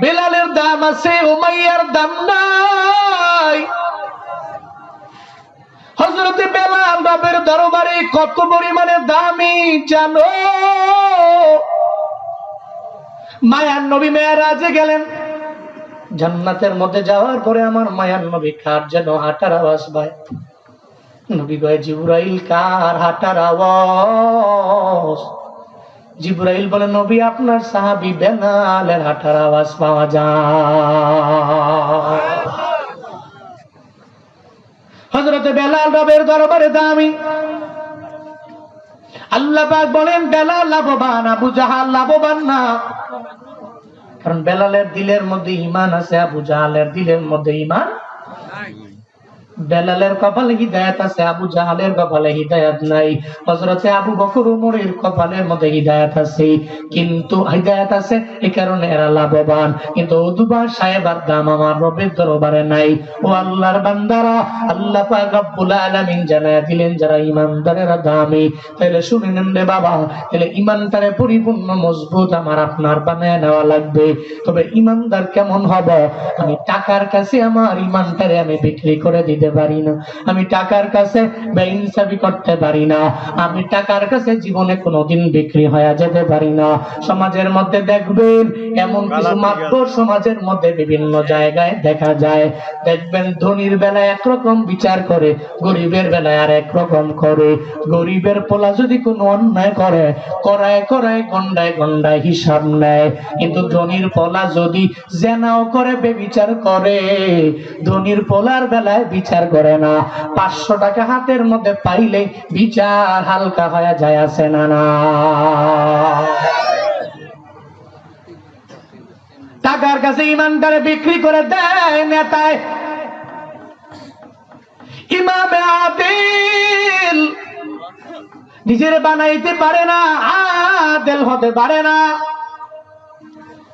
বেলালের দাম আছে, উমাইয়ার দাম নাই। হজরতে বেলাল রবের দরবারে কত পরিমাণে দামি জানো? মায়ার নবী মেয়ারাজে গেলেন। জান্নাতের মধ্যে যাওয়ার পরে আমার মায়ার নবী কার যেন হাঁটার আওয়াজ পায়? নবী কয়, জিবরাইল, কার হাঁটার আওয়াজ? জিবরাইল বলে, নবী, আপনার সাহাবি বেলালের হাঁটার আওয়াজ পাওয়া যায়। হজরতে বেলাল রবের দরবারে দামি। আল্লাহ পাক বলেন, বেলাল লাভবান, আবু জাহাল লাভবান না। কারণ বেলালের দিলের মধ্যে ইমান আছে, আবু জাহালের দিলের মধ্যে ইমান বেলালের কপালে হিদায়াত আছে, আবু জাহালের কপালে হিদায়াত নাই। হজরতে আবু বকর উমরের কপালের মধ্যে হিদায়াত আছে। কিন্তু হিদায়াত আছে এই কারণে এরা লাভবান। কিন্তু উদুবা সাহেবার দাম আমার রবের দরবারে নাই। ও আল্লাহর বান্দারা, আল্লাহ পাক আলামিন জানায় দিলেন, যারা ইমানদারেরা দামি। তাহলে শুনে নেন রে বাবা, তাহলে ইমানটারে পরিপূর্ণ মজবুত আমার আপনার বানায় নেওয়া লাগবে। তবে ইমানদার কেমন হবে? আমি টাকার কাছে আমার ইমানটারে আমি বিক্রি করে দিতে পারি না আমি টাকার কাছে বেইনসাফি করতে পারি না আমি টাকার কাছে জীবনে কোনোদিন বিক্রি হয়ে যেতে পারি না সমাজের মধ্যে দেখবেন এমন কিছু মাত্র সমাজের মধ্যে বিভিন্ন জায়গায় দেখা যায়। দেখবেন ধনীর বেলায় একরকম বিচার করে গরিবের বেলায় আর একরকম করে। গরিবের পোলা যদি কোনো অন্যায় করে করায় করায় গন্ডায় গন্ডায় হিসাব নেয়। কিন্তু ধনীর পোলা যদি জেনাও করে বেবিচার করে ধনীর পোলার বেলায় বিচার করে না। পাঁচশো টাকা হাতের মধ্যে পাইলে বিচার হালকা হয়ে যায়, আছে না না? টাকার কাছে ইমানদারে বিক্রি করে দেয় নেতায়। ইমামে আদিল নিজের বানাইতে পারে না, আদেল হতে পারে না।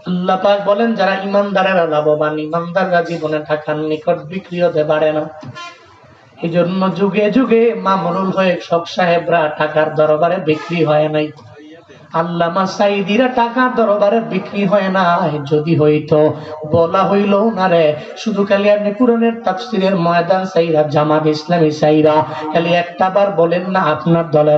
আল্লাহ পাক বলেন, যারা ইমানদারেরা লাভবান, ইমানদাররা জীবনে থাকার নিকট বিক্রি হতে পারে না। এই জন্য যুগে যুগে মামুনুল হয়ে সব সাহেবরা টাকার দরবারে বিক্রি হয় নাই। আপনার দলের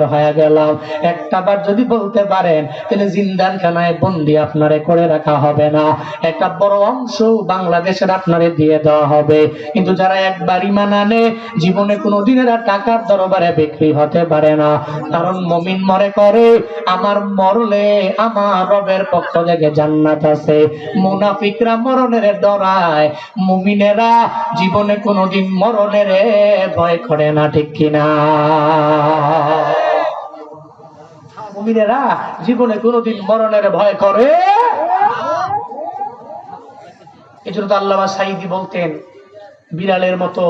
হয়ে গেলাম। একটা বার যদি বলতে পারেন, তাহলে জিন্দান খানায় বন্দি আপনারে করে রাখা হবে না। একটা বড় অংশ বাংলাদেশের আপনারে দিয়ে দেওয়া হবে। কিন্তু যারা একবার ইমান আনে, জীবনে কোনোদিন এরা টাকার দরবারে বিক্রি হতে পারে না। কারণ মমিন মরে করে, আমার মরলে আমার রবের পক্ষ থেকে জান্নাত আছে। মুনাফিকরা মরণের ডরায়, মুমিনেরা জীবনে কোনোদিন মরণের ভয় করে না, ঠিক কিনা? মুমিনেরা জীবনে কোনোদিন মরণের ভয় করে? এই জন্য তো আল্লামা সাইদি বলতেন, বিড়ালের মতো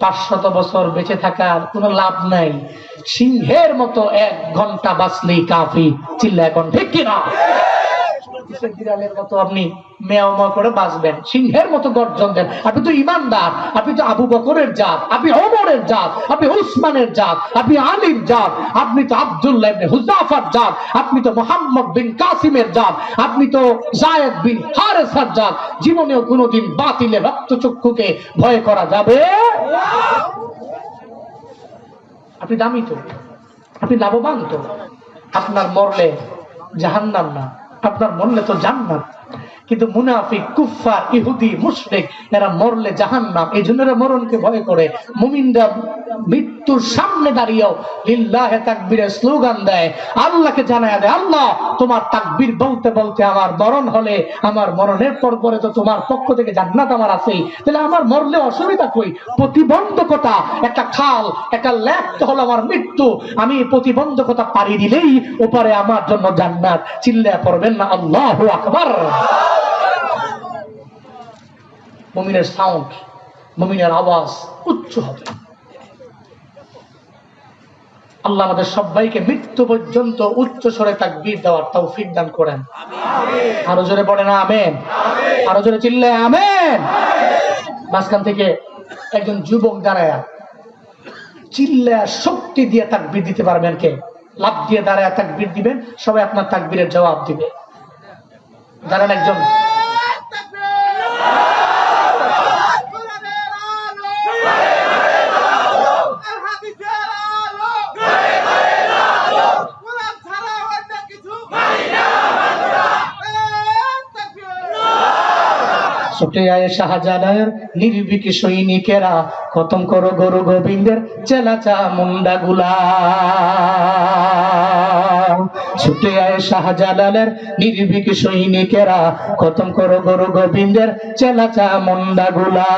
পাঁচশত বছর বেঁচে থাকার কোনো লাভ নাই। সিংহের মতো এক ঘণ্টা বাঁচলেই কাফি চিল্লা এখন ঠিক কিনা? কিসের বিড়ালের মতো আপনি মেয়ামা করে বাঁচবেন? সিংহের মতো গর্জন দেন। আপনি তো ইমানদার, আপনি তো আবু বকরের জাত, আপনি ওমরের জাত, আপনি উসমানের জাত, আপনি আলীর জাত, আপনি তো আব্দুল্লাহ ইবনে হুজাফার জাত, আপনি তো মোহাম্মদ বিন কাসিমের জাত, আপনি তো জায়েদ বিন হারেসার জাত। জীবনেও কোনোদিন বাতিলে রক্তচক্ষুকে ভয় করা যাবে? আপনি দামি তো, আপনি লাভবান তো। আপনার মরলে জাহান্নাম না। আপনার মরলে তো জান্নাত। কিন্তু মুনাফিক কুফার ইহুদি, মুশরিক, এরা মরলে জাহান্নাম। এই জন্য এরা মরণকে ভয় করে। মুমিনরা মৃত্যুর সামনে দাঁড়িয়েও লিল্লাহে তাকবীরের স্লোগান দেয়। আল্লাহকে জানায় দেয়, আল্লাহ, তোমার তাকবীর বলতে বলতে আমার মরণ হলে, আমার মরণের পর পরে তো তোমার পক্ষ থেকে জান্নাত আমার আছেই তাহলে আমার মরলে অসুবিধা কই? প্রতিবন্ধকতা, একটা খাল, একটা ল্যাপ তো হলো আমার মৃত্যু। আমি প্রতিবন্ধকতা পাড়ি দিলেই ওপারে আমার জন্য জান্নাত। চিল্লা পড়বেন না, আল্লাহ আকবার। মমিনের সাউন্ড মমিনের আওয়াজ উচ্চ হবে। আল্লাহ আমাদের সবাইকে মৃত্যু পর্যন্ত উচ্চ স্বরে তাকবীর দেওয়ার তৌফিক দান করেন। আরও জোরে পড়ে না আমেন। আরও জোরে চিল্লে আমেন। মাঝখান থেকে একজন যুবক দাঁড়ায়। চিল্লে শক্তি দিয়ে তাকবীর দিতে পারবেন কে? লাভ দিয়ে দাঁড়ায় তাকবীর দিবেন, সবাই আপনার তাকবীরের জবাব দিবে। দাঁড়ান একজন। ছুটে আয় শাহজালায়ের নির্ভীক সৈনিকেরা খতম করো গরু গোবিন্দের চেলাচা মুন্ডা গুলা ছুটে আয় শাহজালালের নির্ভীক সৈনিকেরা। খতম করো গরু গোবিন্দের চেলাচা মুন্ডা গুলা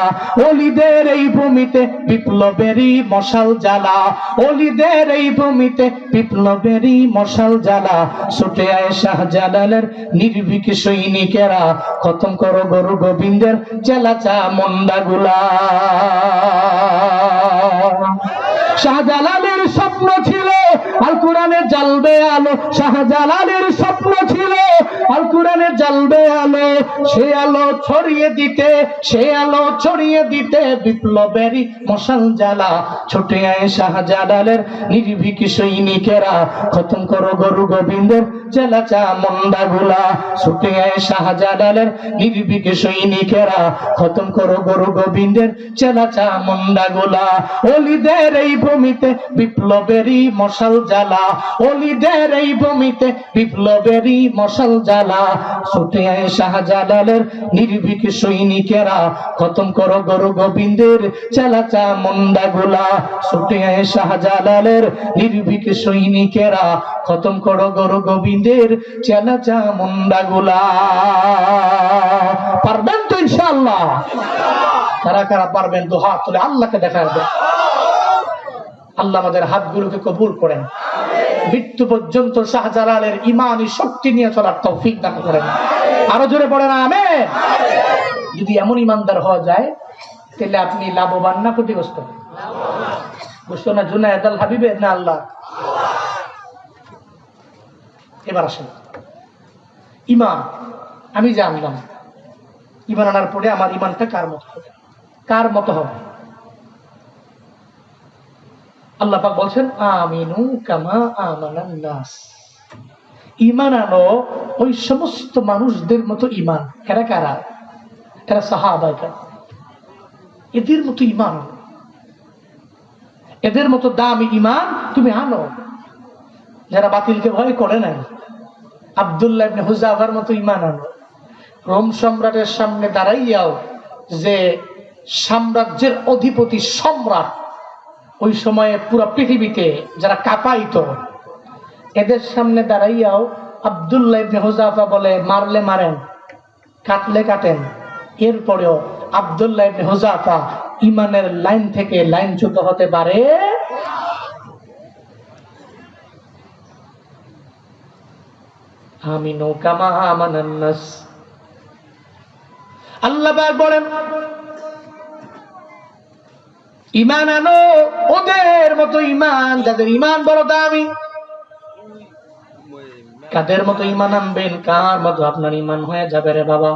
অলিদের এই ভূমিতে বিপ্লবেরই মশাল জ্বালা। অলিদের এই ভূমিতে বিপ্লবেরই মশাল জ্বালা। ছুটে আয় শাহজালালের নির্ভীক সৈনিকেরা। খতম করো গরু গোবিন্দের চেলাচা মুন্ডা গুলা আল কোরআনে জ্বালবে আলো, শাহজালালের স্বপ্ন ছিল। আল কোরআনে জ্বালবে আলো, সে আলো ছড়িয়ে দিতে, সে আলো ছড়িয়ে দিতে বিপ্লবেরই মশাল জ্বালা। ছুটে আয় শাহজালালের নির্ভীক সৈনিকেরা, খতম করো গরু গোবিন্দের চেলাচা মন্ডা গুলা ছুটে আয় শাহজালালের নির্ভীক সৈনিকেরা, খতম করো গরু গোবিন্দের চেলাচা মন্ডা গুলা অলিদের এই ভূমিতে বিপ্লবেরই মশাল জ্বালা। অলিদের এই ভূমিতে বিপ্লবেরই মশাল জ্বালা। ছুটে আয় শাহজালালের নির্ভীক সৈনিকেরা। খতম করো গরু গোবিন্দের চেলাচা মন্ডা গুলা। ছুটে আয় শাহজালালের নির্ভীক সৈনিকেরা। খতম করো গরু গোবিন্দের চেলাচা মন্ডা গুলা। পারবেন তো ইনশাআল্লাহ? কারা কারা পারবেন? তো হাত তুলে আল্লাহকে দেখা দেয় আল্লাহ আমাদের হাতগুলোকে কবুল করেন। মৃত্যু পর্যন্ত শাহজালালের ইমানি শক্তি নিয়ে চলার তৌফিক দান করেন। আরও জোরে পড়ে না আমে যদি এমন ইমানদার হওয়া যায় তাহলে আপনি লাভবান না ক্ষতিগ্রস্ত? বুঝতো না জুনায়দ আল হাবিবের না আল্লাহ? এবার আসেন। ইমান আমি জানলাম। ইমান আনার পরে আমার ইমানটা কার মতো হবে? কার মতো হবে? আল্লাহ পাক বলছেন, আমিনু কামা আমানান নাস। ইমান আনো ওই সমস্ত মানুষদের মতো ইমান এরা কারা? এরা সাহাবাইকা এদের মতো ইমান এদের মতো দামি ইমান তুমি আনো। যারা বাতিলকে ভয় করে না আবদুল্লাহ ইবনে হুজাফার মতো ইমান আনো। রোম সম্রাটের সামনে দাঁড়াইয়াও যে সাম্রাজ্যের অধিপতি সম্রাট ওই সময়ে পুরো পৃথিবীতে যারা কাঁপাইত, এদের সামনে দাঁড়াইয়াও আবদুল্লাহ ইবনে বলে, মারলে মারেন কাটলে কাটেন এরপরেও আবদুল্লাহ ইবনে ইমানের লাইন থেকে লাইনচ্যুত হতে পারে আমি নৌকামা আমানান্নাস আল্লাহ বলেন ইমান আনো, ওদের মতো ইমান যাদের ইমান বড় দামি। কাদের মতো ইমান আনবেন? কার মতো আপনার ইমান হয়ে যাবে রে বাবা?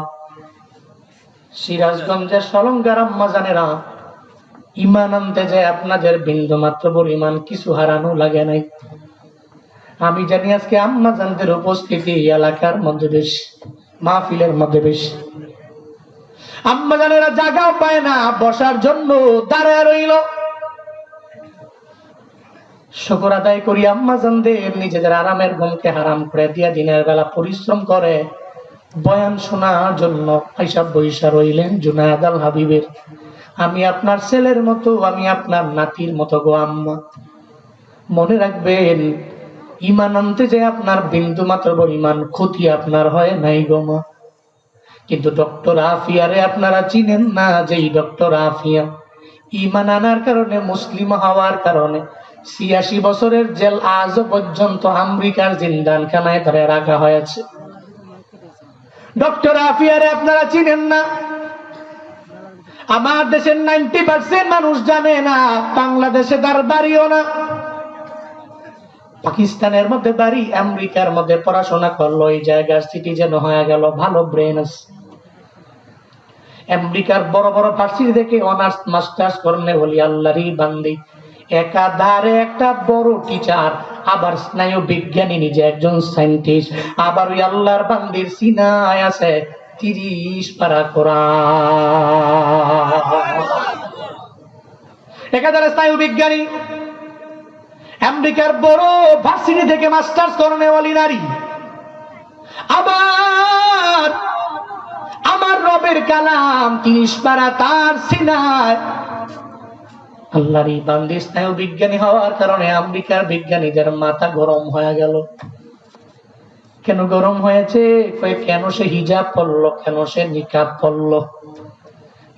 সিরাজগঞ্জের সলঙ্গার আম্মা জানেরা ইমান আনতে যায় আপনাদের বিন্দু মাত্র পরিমাণ কিছু হারানো লাগে নাই। আমি জানি আজকে আম্মা জানদের উপস্থিতি এলাকার মধ্যে বেশি, মাহফিলের মধ্যে বেশি। আম্মা জানেরা জায়গাও পায় না, বসার জন্য দাঁড়ায় রইল। শুকর আদায় করি আম্মা জানদের নিজেদের আরামের ঘুমকে হারাম করে দিয়া দিনের বেলা পরিশ্রম করে। বয়ান শোনার জন্য হিসাব বৈশা রইলেন জুনায়দ আল হাবিবের। আমি আপনার ছেলের মতো, আমি আপনার নাতির মতো গো আম্মা। মনে রাখবেন ইমান আনতে যে আপনার বিন্দু মাত্র পরিমাণ ক্ষতি আপনার হয় নাই গো মা। কিন্তু ডক্টর আফিয়ারে আপনারা চিনেন না যে এই ডক্টর আফিয়া ইমান আনার কারণে, মুসলিম হওয়ার কারণে, ছিয়াশি বছরের জেল আজও পর্যন্ত আমেরিকার জিন্দানখানায় ধরে রাখা হয়েছে। ডক্টর আফিয়ারে আপনারা চিনেন না? আমার দেশের নাইনটি পার্সেন্ট মানুষ জানে না, বাংলাদেশে তার বাড়িও না। পাকিস্তানের মধ্যে, বাড়ি আমেরিকার মধ্যে পড়াশোনা করল, এই জায়গার সিটিজেন হয়ে গেল ভালো ব্রেন আমেরিকার বড় বড় ভার্সিটি থেকে অনার্স মাস্টার্স করলে বলি আল্লাহরই বান্দি। একাধারে একটা বড় টিচার আবার স্নায়ু বিজ্ঞানী নিজে একজন সাইন্টিস্ট আবার ওই আল্লাহর বান্দির সিনায় আছে, তিরিশ পারা কোরআন। একাধারে স্নায়ু বিজ্ঞানী আমেরিকার বড় ভার্সিটি থেকে মাস্টার্স করনেওয়ালি নারী। আবার আমার রবের কালাম তিরিশ পারা তার সিনায়। আল্লাহর এই বান্দি স্নায়ু বিজ্ঞানী হওয়ার কারণে আমেরিকার বিজ্ঞানীদের মাথা গরম হয়ে গেল। কেন গরম হয়েছে? কেন সে হিজাব পড়ল কেন সে নিকাব পড়ল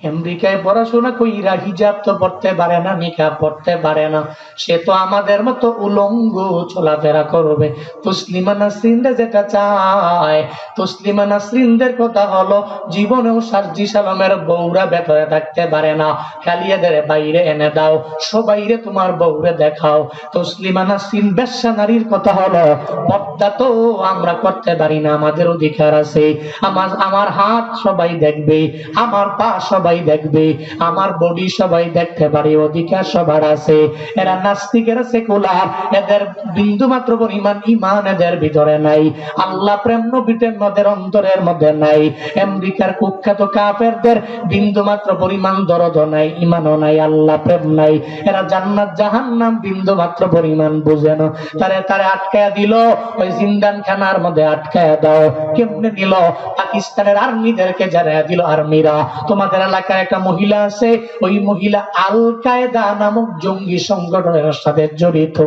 আমেরিকায় পড়াশোনা কইরা হিজাব তো পড়তে পারে না, নিকাব পড়তে পারে না। সে তো আমাদের মতো উলঙ্গ চলাফেরা করবে। তসলিমা নাসরিনরা যেটা চায়, তসলিমা নাসরিনদের কথা হলো, জীবনেও সার্জি সালামের বউরা ভেতরে থাকতে পারে না। খালি এদের বাইরে এনে দাও, সবাইরে তোমার বউরে দেখাও। তসলিমা নাসরিন বেশ্যা নারীর কথা হলো, পর্দা তো আমরা করতে পারি না, আমাদের অধিকার আছে। আমার আমার হাত সবাই দেখবে, আমার পা সবাই দেখবে, আমার বডি সবাই দেখতে পারে, অধিকার সবার আছে। এরা নাস্তিকেরা সেকুলার, এদের বিন্দু মাত্র পরিমাণ ইমান এদের ভিতরে নাই। আল্লাহ প্রেম নবীদের মধ্যে অন্তরের মধ্যে নাই। আমেরিকার কুখ্যাত কাফেরদের বিন্দু মাত্র পরিমাণ দরদ নাই ইমানও নাই, আল্লাহ প্রেম নাই। এরা জান্নাত, জাহান্নাম বিন্দু মাত্র পরিমাণ বুঝে না। তারে তারে আটকায়া দিল, ওই জিন্দান খানার মধ্যে আটকায়া দাও। কেমনে দিল পাকিস্তানের আর্মিদেরকে যারা দিল আর্মিরা, তোমাদের এলাকায় একটা মহিলা আছে, ওই মহিলা আল কায়দা নামক জঙ্গি সংগঠনের সাথে জড়িত।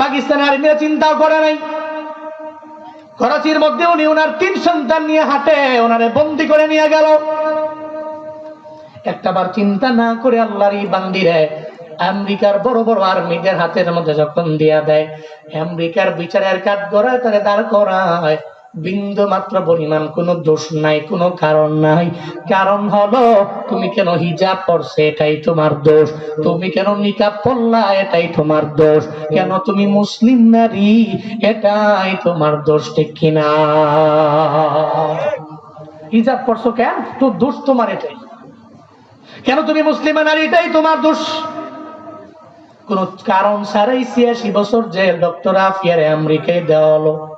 পাকিস্তানের আর্মিরা চিন্তাও করে নাই। করাচির মধ্যে উনি ওনার তিন সন্তান নিয়ে হাঁটে, ওনারে বন্দি করে নিয়ে গেল। একটাবার চিন্তা না করে আল্লাহর এই বান্দিরে আমেরিকার বড় বড় আর্মিদের হাতের মধ্যে যখন দিয়া দেয়, আমেরিকার বিচারের কাঠ গড়ায় তারে দাঁড় করায়। বিন্দু মাত্র পরিমাণ কোনো দোষ নাই, কোনো কারণ নাই। কারণ হলো, তুমি কেন হিজাব পড়ছে এটাই তোমার দোষ। তুমি কেন নিকাব পড়লা এটাই তোমার দোষ। কেন তুমি মুসলিম নারী, এটাই তোমার দোষ, ঠিক কিনা হিজাব পড়ছো কেন? তো দোষ তোমার এটাই। কেন তুমি মুসলিমা নারী, এটাই তোমার দোষ। কোন কারণ ছাড়াই ছিয়াশি বছর জেল ডক্টর আফিয়ারে আমেরিকায় দেওয়া হলো।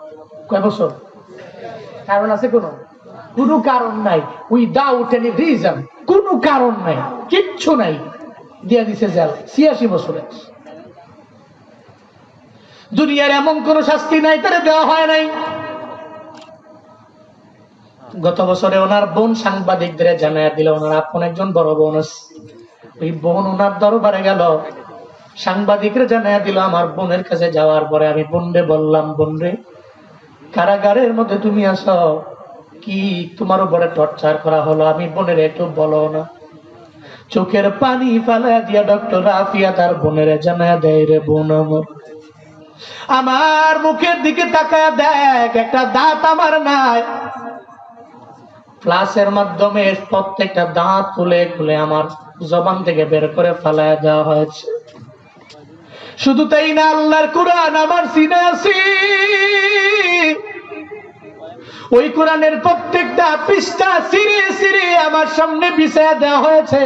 কয় বছর? কারণ আছে কোন? কোনো কারণ নাই। উইদাউট এনি রিজন কোনো কারণ নাই। কিচ্ছু নাই। দিয়ে দিছে জেল। ছিয়াশি বছরে দুনিয়ার এমন কোন শাস্তি নাই, তারে দেওয়া হয় নাই। গত বছরে ওনার বোন সাংবাদিকদের জানায় দিল, ওনার আপন একজন বড় বোন ওই বোন ওনার দরবারে গেল। সাংবাদিকরা জানায় দিল, আমার বোনের কাছে যাওয়ার পরে আমি বোনরে বললাম বোনরে কারাগারের মধ্যে তুমি আসো কি তোমার উপরে টর্চার করা হলো? আমি বোনের একটু বলো না। চোখের পানি ফালা দিয়া ডক্টর রাফিয়া তার বোনের জানায় দেয় রে বোন আমার। আমার মুখের দিকে তাকায় দেখ, একটা দাঁত আমার নাই। ফ্লাসের মাধ্যমে প্রত্যেকটা দাঁত খুলে খুলে আমার জবান থেকে বের করে ফালায় দেওয়া হয়েছে। শুধু তাই না, আল্লাহর কোরআন আমার সিনে আছি। ওই কোরআনের প্রত্যেকটা পৃষ্ঠা সিঁড়ি সিঁড়ি আমার সামনে বিছায়া দেওয়া হয়েছে।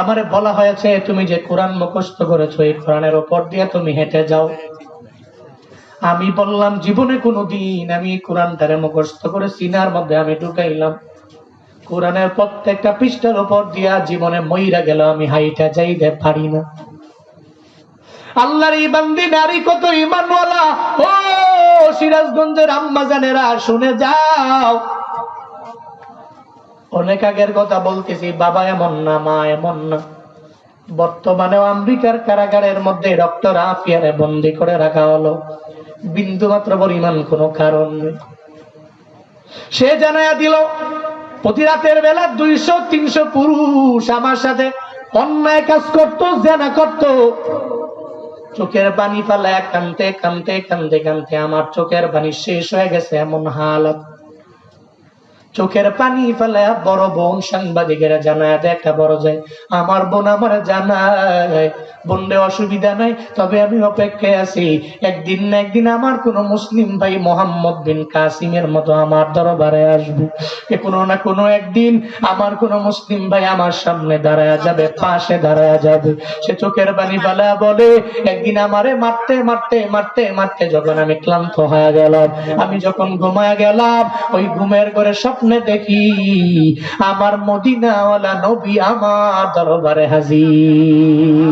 আমারে বলা হয়েছে, তুমি যে কোরআন মুখস্থ করেছ, এই কোরআনের ওপর দিয়ে তুমি হেঁটে যাও। আমি বললাম, জীবনে কোনো দিন আমি কোরআনটারে মুখস্থ করে সিনার মধ্যে আমি ঢুকাইলাম। কোরআনের প্রত্যেকটা পৃষ্ঠার উপর দিয়া জীবনে মইরা গেল আমি হাইটা যাইতে পারি না। আল্লাহর এই বান্দি নারী কত ইমানওয়ালা ও সিরাজগঞ্জের আম্মা জানেরা, শুনে যাও। অনেক আগের কথা বলতেছি, বাবা এমন না, মা এমন না। বর্তমানে আমেরিকার কারাগারের মধ্যে ডক্টর আফিয়ারে বন্দি করে রাখা হলো। বিন্দু মাত্র পরিমাণ কোনো কারণ নেই। সে জানায়া দিল, প্রতি রাতের বেলা দুইশো, তিনশো পুরুষ আমার সাথে অন্যায় কাজ করতো, জেনা করতো। চোখের পানি ফালায় কানতে কানতে কানতে কানতে আমার চোখের পানি শেষ হয়ে গেছে এমন হালত। চোখের পানি ফেলায় বড় বোন সাংবাদিকেরা জানায় দেখা বড় যায়, আমার বোন আমার জানায়, বোনরে অসুবিধা নাই, তবে আমি অপেক্ষায় আছি। একদিন না একদিন আমার কোন মুসলিম ভাই মোহাম্মদ বিন কাসিমের মতো আমার দরবারে আসবে। এ কোনো না কোনো একদিন আমার কোন মুসলিম ভাই আমার সামনে দাঁড়ায় যাবে, পাশে দাঁড়ায় যাবে। সে চোখের পানি ফেলা বলে, একদিন আমারে মারতে মারতে মারতে মারতে যখন আমি ক্লান্ত হয়ে গেলাম, আমি যখন ঘুমায় গেলাম, ওই ঘুমের ঘরে স্বপ্নে দেখি আমার মদিনাওয়ালা নবী আমার দরবারে হাজির।